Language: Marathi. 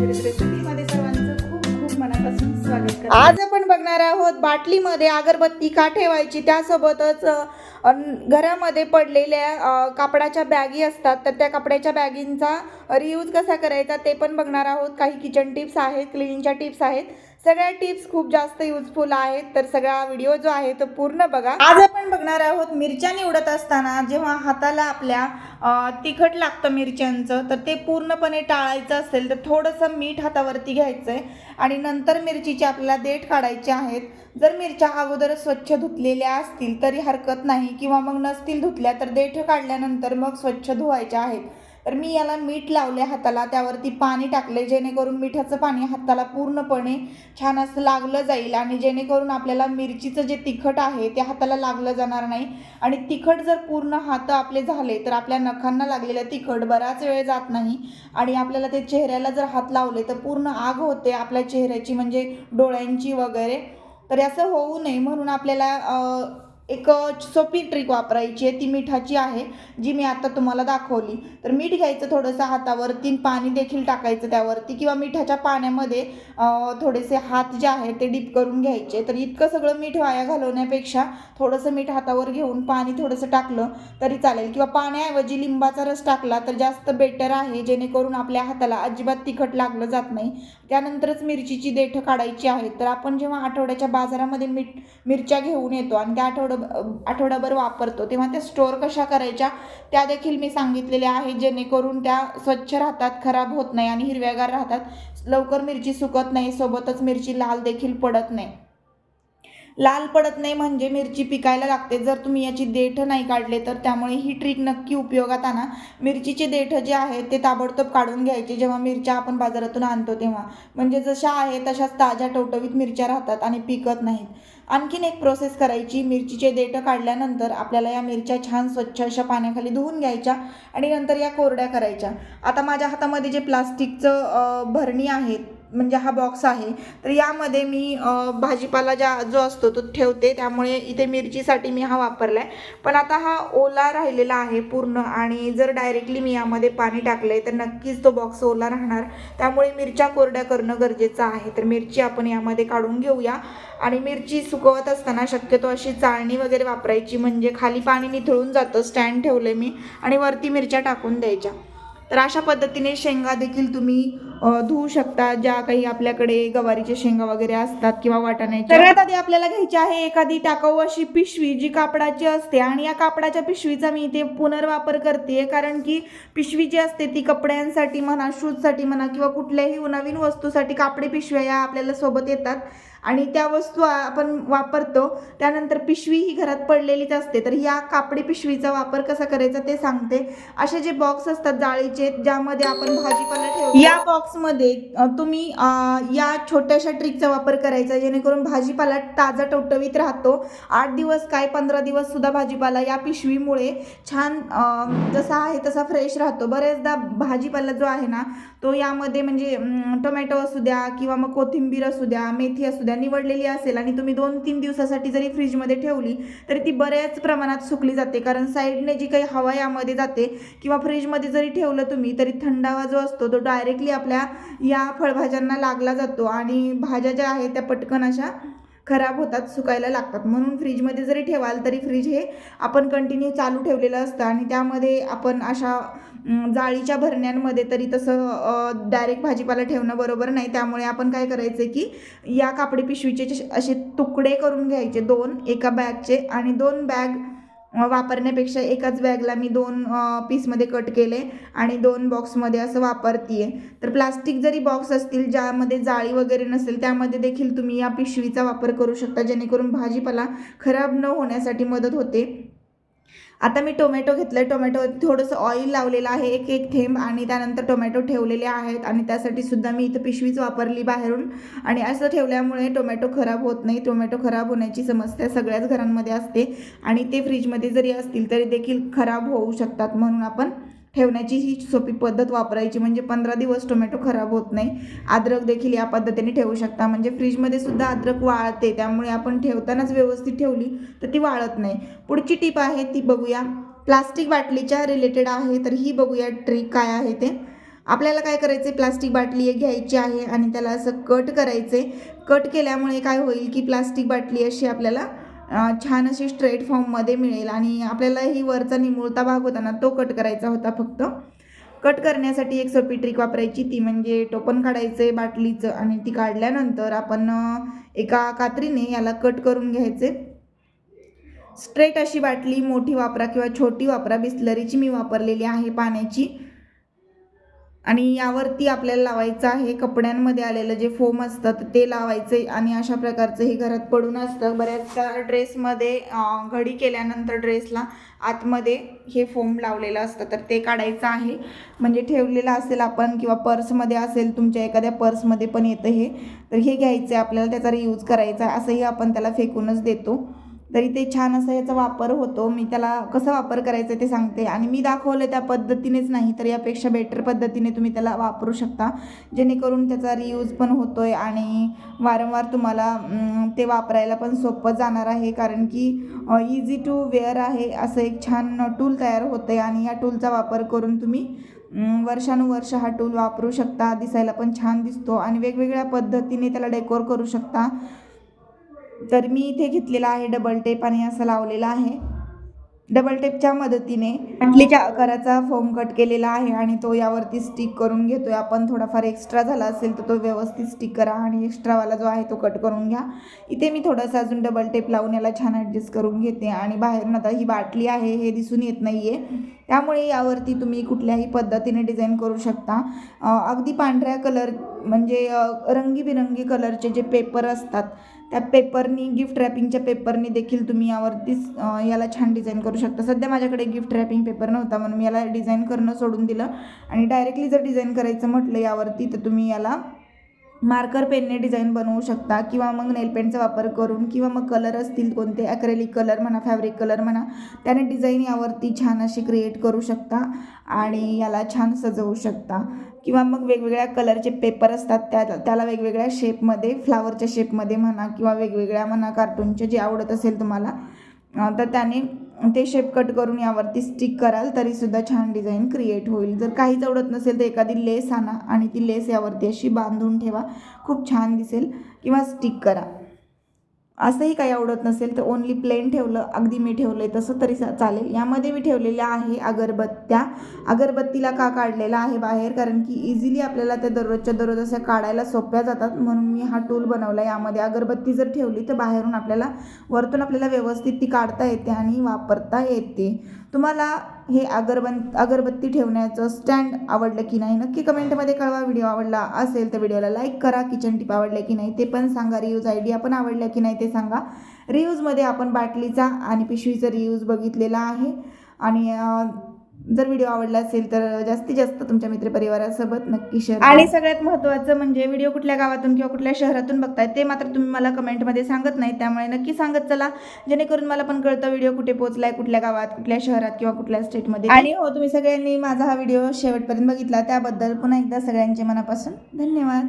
रेसिपीमध्ये सर्वांचं खूप खूप मनापासून स्वागत आज आपण बघणार आहोत बाटलीमध्ये अगरबत्ती का ठेवायची? त्यासोबतच घरामध्ये पडलेल्या कापडाच्या बॅगी असतात. तर त्या कपड्याच्या बॅगींचा रियूज कसा करायचा ते पण बघणार आहोत. काही किचन टिप्स आहेत क्लिनिंगच्या टिप्स आहेत. सगळ्या टिप्स खूप जास्त युजफुल आहेत. तर सगळा व्हिडिओ जो आहे तो पूर्ण बघा. आज आपण बघणार आहोत मिरच्या निवडत असताना जेव्हा हाताला आपल्या तिखट लागतं मिरच्यांचं तर ते पूर्णपणे टाळायचं असेल तर थोडंसं मीठ हातावरती घ्यायचं आहे आणि नंतर मिरचीचे आपल्याला देठ काढायचे आहेत. जर मिरच्या अगोदर स्वच्छ धुतलेल्या असतील तरी हरकत नाही. किंवा मग नसतील धुतल्या तर देठ काढल्यानंतर मग स्वच्छ धुवायच्या आहेत. तर मी याला मीठ लावले हाताला त्यावरती पाणी टाकले जेणेकरून मिठाचं पाणी हाताला पूर्णपणे छान असं लागलं जाईल आणि जेणेकरून आपल्याला मिरचीचं जे तिखट आहे ते हाताला लागलं जाणार नाही. आणि तिखट जर पूर्ण हात आपले झाले तर आपल्या नखांना लागलेलं तिखट बराच वेळ जात नाही. आणि आपल्याला ते चेहऱ्याला जर हात लावले तर पूर्ण आग होते आपल्या चेहऱ्याची म्हणजे डोळ्यांची वगैरे. तर असं होऊ नये म्हणून आपल्याला एक सोपी ट्रिक वापरायची आहे. ती मिठाची आहे जी मी आता तुम्हाला दाखवली. तर मीठ घ्यायचं थोडंसं हातावरती पाणी देखील टाकायचं त्यावरती किंवा मिठाच्या पाण्यामध्ये थोडेसे हात जे आहेत ते डीप करून घ्यायचे. तर इतकं सगळं मीठ वाया घालवण्यापेक्षा थोडंसं मीठ हातावर घेऊन पाणी थोडंसं टाकलं तरी चालेल. किंवा पाण्याऐवजी लिंबाचा रस टाकला तर जास्त बेटर आहे. जेणेकरून आपल्या हाताला अजिबात तिखट लागलं जात नाही. त्यानंतरच मिरचीची देठं काढायची आहेत तर आपण जेव्हा आठवड्याच्या बाजारामध्ये मीठ मिरच्या घेऊन येतो आणि त्या आठवडं आठवडाभर वापरतो. तेव्हा त्या स्टोअर कशा करायच्या त्या देखील मी सांगितलेल्या आहेत. जेणेकरून त्या स्वच्छ राहतात खराब होत नाही आणि हिरव्यागार राहतात. लवकर मिरची सुकत नाही सोबतच मिरची लाल देखील पडत नाही. लाल पडत नाही म्हणजे मिरची पिकायला लागते. जर तुम्ही याची देठ नाही काढले तर त्यामुळे ही ट्रिक नक्की उपयोगात आणा. मिरचीचे देठ जे आहेत ते ताबडतोब काढून घ्यायचे. जेव्हा मिरच्या आपण बाजारातून आणतो तेव्हा. म्हणजे जशा आहे तशाच ताज्या टवटवीत मिरच्या राहतात आणि पिकत नाहीत. आणखीन एक प्रोसेस करायची. मिरचीचे देठ काढल्यानंतर आपल्याला या मिरच्या छान स्वच्छ अशा पाण्याखाली धुवून घ्यायच्या आणि नंतर या कोरड्या करायच्या. आता माझ्या हातामध्ये जे प्लास्टिकचं भरणी आहे म्हणजे हा बॉक्स आहे. तर यामध्ये मी भाजीपाला ज्या जो असतो तो ठेवते. त्यामुळे इथे मिरचीसाठी मी हा वापरला आहे पण आता हा ओला राहिलेला आहे पूर्ण आणि जर डायरेक्टली मी यामध्ये पाणी टाकलं आहे तर नक्कीच तो बॉक्स ओला राहणार. त्यामुळे मिरच्या कोरड्या करणं गरजेचं आहे. तर मिरची आपण यामध्ये काढून घेऊया. आणि मिरची सुकवत असताना शक्यतो अशी चाळणी वगैरे वापरायची. म्हणजे खाली पाणी निथळून जातं स्टँड ठेवले मी. आणि वरती मिरच्या टाकून द्यायच्या. तर अशा पद्धतीने शेंगा देखील तुम्ही धुवू शकता ज्या काही आपल्याकडे गवारीच्या शेंगा वगैरे असतात किंवा वाटाण्याच्या सगळ्यात आधी आपल्याला घ्यायची आहे एखादी टाकाऊ अशी पिशवी जी कापडाची असते आणि या कापडाच्या पिशवीचा मी इथे पुनर्वापर करते कारण की पिशवी जी असते ती कपड्यांसाठी म्हणा शूजसाठी म्हणा किंवा कुठल्याही नवीन वस्तूसाठी कापडी पिशव्या या आपल्याला सोबत येतात. आणि त्या वस्तू आपण वापरतो त्यानंतर पिशवी ही घरात पडलेलीच असते. तर या कापडी पिशवीचा वापर कसा करायचा ते सांगते. असे जे बॉक्स असतात जाळीचे ज्यामध्ये आपण भाजीपाला ठेवतो या बॉक्समध्ये तुम्ही या छोट्याशा ट्रिकचा वापर करायचा जेणेकरून भाजीपाला ताजा टवटवीत राहतो. आठ दिवस काय पंधरा दिवस सुद्धा भाजीपाला या पिशवीमुळे छान जसा आहे तसा फ्रेश राहतो. बरेचदा भाजीपाला जो आहे ना तो यामध्ये म्हणजे टोमॅटो असू द्या किंवा मग कोथिंबीर असू द्या मेथी असू द्या निवडलेली असेल आणि तुम्ही दोन तीन दिवसासाठी जरी फ्रीजमध्ये ठेवली तरी ती बऱ्याच प्रमाणात सुकली जाते. कारण साईडने जी काही हवा यामध्ये जाते किंवा फ्रीजमध्ये जरी ठेवलं तुम्ही तरी थंडावा जो असतो तो डायरेक्टली आपल्या या फळभाज्यांना लागला जातो. आणि भाज्या ज्या आहेत त्या पटकन अशा खराब होतात सुकायला लागतात. म्हणून फ्रीजमध्ये जरी ठेवाल तरी फ्रीज हे आपण कंटिन्यू चालू ठेवलेलं असतं आणि त्यामध्ये आपण अशा जाळीच्या भरण्यांमध्ये तरी तसं डायरेक्ट भाजीपाला ठेवणं बरोबर नाही. त्यामुळे आपण काय करायचं की या कापडी पिशवीचे असे तुकडे करून घ्यायचे. दोन एका बॅगचे आणि दोन बॅग वापरण्यापेक्षा एकाच बॅगला मी दोन पीसमध्ये कट केले आणि दोन बॉक्समध्ये असं वापरतीये. तर प्लास्टिक जरी बॉक्स असतील ज्यामध्ये जाळी वगैरे नसेल त्यामध्ये देखील तुम्ही या पिशवीचा वापर करू शकता जेणेकरून भाजीपाला खराब न होण्यासाठी मदत होते. आता मी टोमॅटो घेतलं टोमॅटो थोडंसं ऑइल लावलेलं आहे एक एक थेंब आणि त्यानंतर टोमॅटो ठेवलेले आहेत. आणि त्यासाठी सुद्धा मी इथं पिशवीच वापरली बाहेरून. आणि असं ठेवल्यामुळे टोमॅटो खराब होत नाही. टोमॅटो खराब होण्याची समस्या सगळ्याच घरांमध्ये असते. आणि ते फ्रीजमध्ये जरी असतील तरी देखील खराब होऊ शकतात म्हणून आपण ठेवण्याची ही सोपी पद्धत वापरायची. म्हणजे पंधरा दिवस टोमॅटो खराब होत नाही. अद्रक देखील या पद्धतीने ठेवू शकता. म्हणजे फ्रीजमध्ये सुद्धा अद्रक वाळते. त्यामुळे आपण ठेवतानाच व्यवस्थित ठेवली तर ती वाळत नाही. पुढची टीप आहे ती बघूया. प्लास्टिक बाटलीच्या रिलेटेड आहे तर ही बघूया ट्रिक काय आहे ते. आपल्याला काय करायचं प्लास्टिक बाटली एक घ्यायची आहे आणि त्याला असं कट करायचे कट केल्यामुळे काय होईल की प्लास्टिक बाटली अशी आपल्याला छान अशी स्ट्रेट फॉर्ममध्ये मिळेल. आणि आपल्याला ही वरचा निमुळता भाग होता ना तो कट करायचा होता फक्त. कट करण्यासाठी एक सोपी ट्रिक वापरायची. ती म्हणजे टोपण काढायचं आहे बाटलीचं आणि ती काढल्यानंतर आपण एका कात्रीने याला कट करून घ्यायचे. स्ट्रेट अशी बाटली मोठी वापरा किंवा छोटी वापरा. बिस्लरीची मी वापरलेली आहे पाण्याची. आणि यावरती आपल्याला लावायचं आहे कपड्यांमध्ये आलेलं जे फोम असतं तर ते लावायचं आणि अशा प्रकारचं हे घरात पडून असतं. बऱ्याचदा ड्रेसमध्ये घडी केल्यानंतर ड्रेसला आतमध्ये हे फोम लावलेलं असतं. तर ते काढायचं आहे. म्हणजे ठेवलेलं असेल आपण किंवा पर्समध्ये असेल तुमच्या एखाद्या पर्समध्ये पण येतं हे. तर हे घ्यायचं आहे. आपल्याला त्याचा रियूज करायचा आहे. असंही आपण त्याला फेकूनच देतो. तरी ते छान असं याचा वापर होतो. मी त्याला कसं वापर करायचं ते सांगते. आणि मी दाखवलं त्या पद्धतीनेच नाही तर यापेक्षा बेटर पद्धतीने तुम्ही त्याला वापरू शकता. जेणेकरून त्याचा रियूज पण होतो आहे आणि वारंवार तुम्हाला ते वापरायला पण सोपं जाणार आहे. कारण की इझी टू वेअर आहे असं एक छान टूल तयार होतं आहे आणि या टूलचा वापर करून तुम्ही वर्षानुवर्ष हा टूल वापरू शकता. दिसायला पण छान दिसतो. आणि वेगवेगळ्या पद्धतीने त्याला डेकोर करू शकता. तर मी इथे घेतलेला आहे डबल टेप आणि असं लावलेला आहे. डबल टेपच्या मदतीने बाटलीच्या आकाराचा फोम कट केलेला आहे आणि तो यावरती स्टिक करून घेतोय. आपण थोडाफार एक्स्ट्रा झाला असेल तर तो व्यवस्थित स्टिक करा आणि एक्स्ट्रावाला जो आहे तो कट करून घ्या. इथे मी थोडंसं अजून डबल टेप लावून याला छान ॲडजस्ट करून घेते आणि बाहेरून आता ही बाटली आहे हे दिसून येत नाही आहे त्यामुळे यावरती तुम्ही कुठल्याही पद्धतीने डिझाईन करू शकता. अगदी पांढऱ्या कलर म्हणजे रंगीबिरंगी कलरचे जे पेपर असतात त्या पेपरनी गिफ्ट रॅपिंगच्या पेपरनी देखील तुम्ही यावरतीच याला छान डिझाईन करू शकता. सध्या माझ्याकडे गिफ्ट रॅपिंग पेपर नव्हता म्हणून मी याला डिझाईन करणं सोडून दिलं. आणि डायरेक्टली जर डिझाईन करायचं म्हटलं यावरती तर तुम्ही याला मार्कर पेनने डिझाईन बनवू शकता किंवा मग नेल पेंटचा वापर करून किंवा मग कलर असतील कोणते ॲक्रेलिक कलर म्हणा फॅब्रिक कलर म्हणा त्याने डिझाईन यावरती छान अशी क्रिएट करू शकता आणि याला छान सजवू शकता. किंवा मग वेगवेगळ्या कलरचे पेपर असतात त्या त्याला वेगवेगळ्या शेपमध्ये फ्लावरच्या शेपमध्ये म्हणा किंवा वेगवेगळ्या म्हणा कार्टूनचे जे आवडत असेल तुम्हाला तर त्याने ते शेप कट करून यावरती स्टिक कराल तरीसुद्धा छान डिझाईन क्रिएट होईल. जर काहीच आवडत नसेल तर एखादी लेस आणा आणि ती लेस यावरती अशी बांधून ठेवा. खूप छान दिसेल. किंवा स्टिक करा. असंही काही आवडत नसेल तर ओन्ली प्लेन ठेवलं अगदी मी ठेवलं आहे तसं तरी चालेल. यामध्ये मी ठेवलेल्या आहे अगरबत्त्या. अगरबत्तीला का काढलेला आहे बाहेर? कारण की इझिली आपल्याला त्या दररोजच्या दररोज अशा काढायला सोप्या जातात. म्हणून मी हा टूल बनवला यामध्ये. अगरबत्ती जर ठेवली तर बाहेरून आपल्याला वरतून आपल्याला व्यवस्थित ती काढता येते आणि वापरता येते. तुम्हाला हे अगरबन अगरबत्ती ठेवण्याचं स्टँड आवडलं की नाही नक्की कमेंटमध्ये कळवा. व्हिडिओ आवडला असेल तर व्हिडिओला लाईक करा. किचन टिप आवडल्या की नाही ते पण सांगा. रियूज आयडिया पण आवडल्या की नाही ते सांगा. रियूजमध्ये आपण बाटलीचा आणि पिशवीचा रियूज बघितलेला आहे. आणि जर व्हिडिओ आवडला असेल तर जास्तीत जास्त तुमच्या मित्रपरिवारासोबत नक्की शेअर आणि सगळ्यात महत्त्वाचं म्हणजे व्हिडिओ कुठल्या गावातून किंवा कुठल्या शहरातून बघताय ते मात्र तुम्ही मला कमेंटमध्ये सांगत नाही. त्यामुळे नक्की सांगत चला जेणेकरून मला पण कळतं व्हिडिओ कुठे पोहोचलाय कुठल्या गावात कुठल्या शहरात किंवा कुठल्या स्टेटमध्ये आणि हो तुम्ही सगळ्यांनी माझा हा व्हिडिओ शेवटपर्यंत बघितला. त्याबद्दल पुन्हा एकदा सगळ्यांचे मनापासून धन्यवाद.